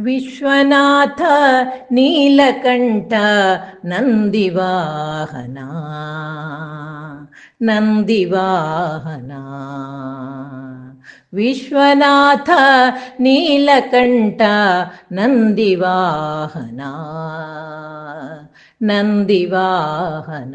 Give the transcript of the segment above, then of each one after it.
ವಿಶ್ವನಾಥ ನೀಲಕಂಠ ನಂದಿವಾಹನ. ನಂದಿವಾಹನ. ವಿಶ್ವನಾಥ ನೀಲಕಂಠ ನಂದಿವಾಹನ. ನಂದಿವಾಹನ.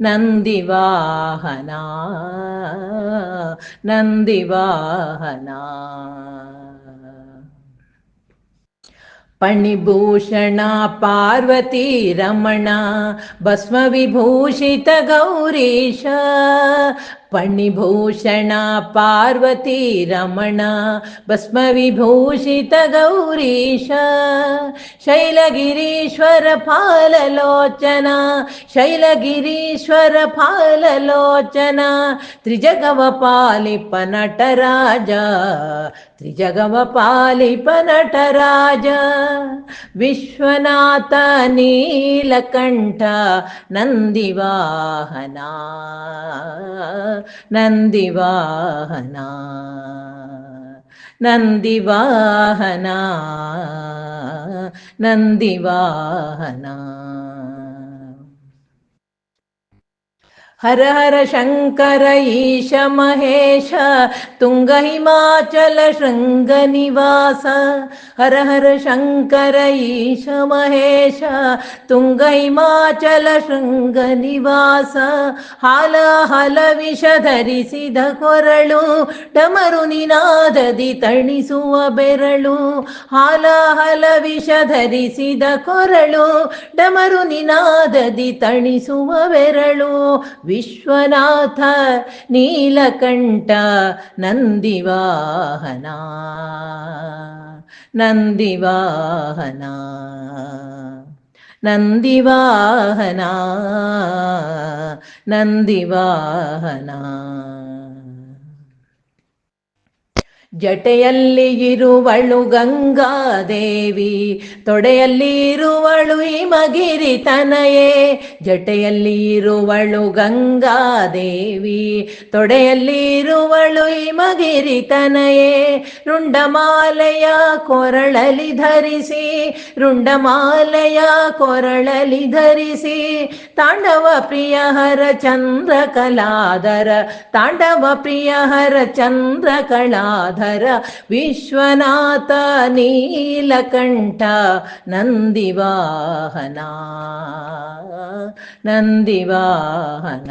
ಬಿಲ್ವದಳ ಪ್ರಿಯ ಶಿವ ಶಂಭೋ ವಿಶ್ವನಾಥ ನೀಲಕಂಠ ನಂದಿವಾಹನ ನಂದಿವಾಹನ ನಂದಿವಾಹನ ನಂದಿವಾಹನ ಪಣಿಭೂಷಣ ಪಾರ್ವತಿ ರಮಣ ಭಸ್ಮ ವಿಭೂಷಿತ ಗೌರೀಶ ಪಣಿಭೂಷಣ ಪಾರ್ವತಿ ರಮಣ ವಿಶ್ವನಾಥ ನೀಲಕಂಠ ಗೌರೀಶ ಶೈಲಗಿರೀಶ್ವರ ಫಾಲಲೋಚನ ಶೈಲಗಿರೀಶ್ವರ ಫಾಲಲೋಚನ ತ್ರಿಜಗವ ಪಾಲಿಪ ನಟರಾಜ ತ್ರಿಜಗವ ಪಾಲಿಪ ನಟರಾಜ ವಿಶ್ವನಾಥ ನೀಲಕಂಠ ನಂದಿವಾಹನ ನಂದಿವಾಹನ ನಂದಿವಾಹನ ನಂದಿವಾಹನ ಹರ ಹರ ಶಂಕರ ಈಶ ಮಹೇಶ ತುಂಗ ಹಿಮಾಚಲ ಶೃಂಗ ನಿವಾಸ ಹರ ಹರ ಶಂಕರ ಈಶ ಮಹೇಶ ತುಂಗ ಹಿಮಾಚಲ ಶೃಂಗ ನಿವಾಸ ಹಾಲ ಹಲ ವಿಷ ಧರಿಸಿದ ಕೊರಳು ಡಮರು ನಿನಾದದಿ ತಣಿಸುವ ಬೆರಳು ಹಾಲ ಹಲ ವಿಷ ಧರಿಸಿದ ಕೊರಳು ಡಮರು ನಿನಾದದಿ ತಣಿಸುವ ಬೆರಳು ವಿಶ್ವನಾಥ ನೀಲಕಂಠ ನಂದಿವಾಹನ. ನಂದಿವಾಹನ. ನಂದಿವಾಹನ. ನಂದಿವಾಹನ. ಜಟೆಯಲ್ಲಿ ಇರುವಳು ಗಂಗಾದೇವಿ ತೊಡೆಯಲ್ಲಿ ಇರುವಳು ಹಿಮಗಿರಿ ತನಯೇ. ಜಟೆಯಲ್ಲಿ ಇರುವಳು ಗಂಗಾದೇವಿ ತೊಡೆಯಲ್ಲಿ ಇರುವಳು ಹಿಮಗಿರಿ ತನಯೇ. ರುಂಡಮಾಲೆಯ ಕೊರಳಲಿ ಧರಿಸಿ, ರುಂಡಮಾಲೆಯ ಕೊರಳಲಿ ಧರಿಸಿ, ತಾಂಡವ ಪ್ರಿಯ ಹರ ಚಂದ್ರ ಕಲಾದರ ತಾಂಡವ ಪ್ರಿಯ ಹರ ಚಂದ್ರ ಕಲಾಧರ ವಿಶ್ವನಾಥ ನೀಲಕಂಠ ನಂದಿವಾಹನ ನಂದಿವಾಹನ.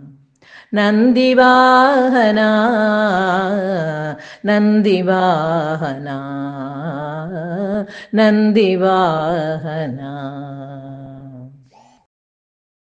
நந்திவாகனா நந்திவாகனா நந்திவாகனா